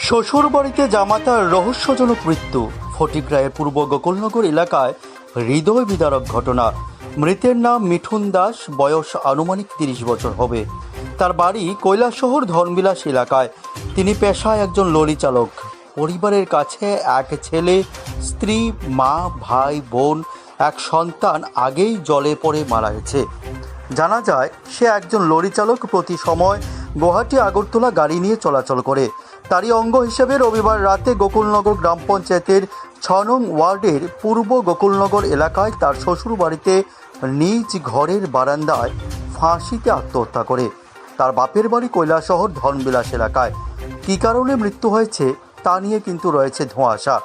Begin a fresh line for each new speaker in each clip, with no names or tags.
শ্বশুর বাড়িতে জামাতার রহস্যজনক মৃত্যু। ফটিকরায়ের পূর্ব গোকুলনগর এলাকায় হৃদয় বিদারক ঘটনা। মৃতের নাম মিঠুন দাস, বয়স আনুমানিক তিরিশ বছর হবে। তার বাড়ি কৈলাসহর ধর্মবিলাস এলাকায়। তিনি পেশায় একজন লরি চালক। পরিবারের কাছে এক ছেলে, স্ত্রী, মা, ভাই, বোন, এক সন্তান আগেই জলে পড়ে মারা গেছে। জানা যায়, সে একজন লরি চালক প্রতি সময় গুয়াহাটি আগরতলা গাড়ি নিয়ে চলাচল করে। তারই অঙ্গ হিসেবে রবিবার রাতে গোকুলনগর গ্রাম পঞ্চায়েতের ছ নং ওয়ার্ডের পূর্ব গোকুলনগর এলাকায় তার শ্বশুর বাড়িতে নিজ ঘরের বারান্দায় ফাঁসিতে আত্মহত্যা করে। তার বাপের বাড়ি কৈলাসহর ধনবিলাস এলাকায়। কী কারণে মৃত্যু হয়েছে তা নিয়ে কিন্তু রয়েছে ধোঁয়াশা।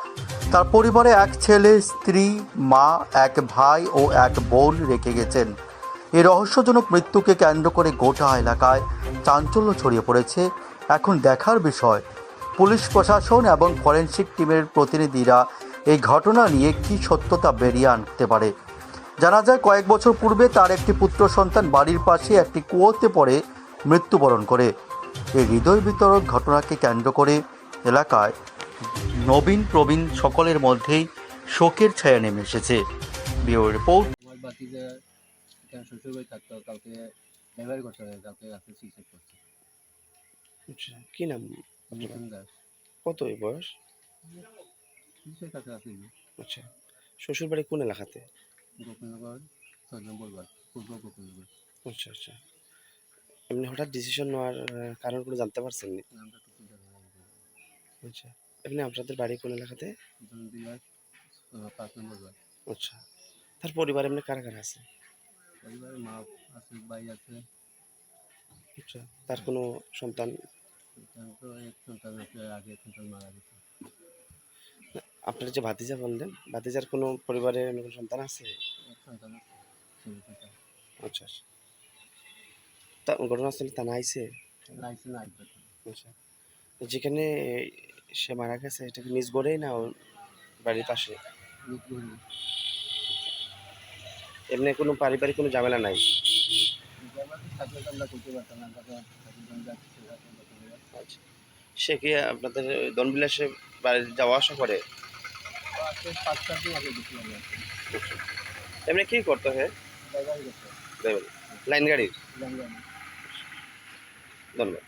তার পরিবারে এক ছেলে, স্ত্রী, মা, এক ভাই ও এক বোন রেখে গেছেন। এই রহস্যজনক মৃত্যুকে কেন্দ্র করে গোটা এলাকায় চাঞ্চল্য ছড়িয়ে পড়েছে। এখন দেখার বিষয় পুলিশ প্রশাসন এবং ফরেন্সিক টিমের প্রতিনিধিরা এই ঘটনা নিয়ে কী সত্যতা বেরিয়ে আনতে পারে? জানা যায়, কয়েক বছর পূর্বে তার একটি পুত্র সন্তান বাড়ির পাশে একটি কুয়োতে পড়ে মৃত্যুবরণ করে। এই হৃদয় বিতরক ঘটনাকে কেন্দ্র করে এলাকায় নবীন প্রবীণ সকলের মধ্যেই শোকের ছায়া নেমে এসেছে। Bureau report.
আচ্ছা কি নাম? কত এই বয়স? আচ্ছা। শ্বশুর বাড়ি কোন এলাকাতে?
গোকুলনগর ছয় নম্বর বার পূর্ব
আচ্ছা আচ্ছা। এমনি হঠাৎ ডিসিশন নেওয়ার কারণ কোনো জানতে পারছেন নি? আচ্ছা। এমনি আপনাদের বাড়ি কোন এলাকাতে?
পাঁচ নম্বর
আচ্ছা। তার পরিবার এমনি কারা কারা আছে?
পরিবারে মা আছে ভাই আছে।
আচ্ছা। তার কোনো সন্তান
তো এক সন্তান আগে সন্তান মারা গেছে।
আপনার যে ভাতিজা বললেন ভাতিজার কোনো পরিবারে কোনো সন্তান আছে? আচ্ছা আচ্ছা। তা ঘটনাস্থলে থানা
বেতন
আচ্ছা। যেখানে সে মারা গেছে এটা কি নিজ গড়েই না ওর বাড়ির পাশে? এমনি কোনো পারিবারিক কোনো ঝামেলা নাই? সে কি আপনাদের দনবিলাসে বাড়ি যাওয়া আসা করে? এমনি কি করতে হয়? লাইন গাড়ির? ধন্যবাদ।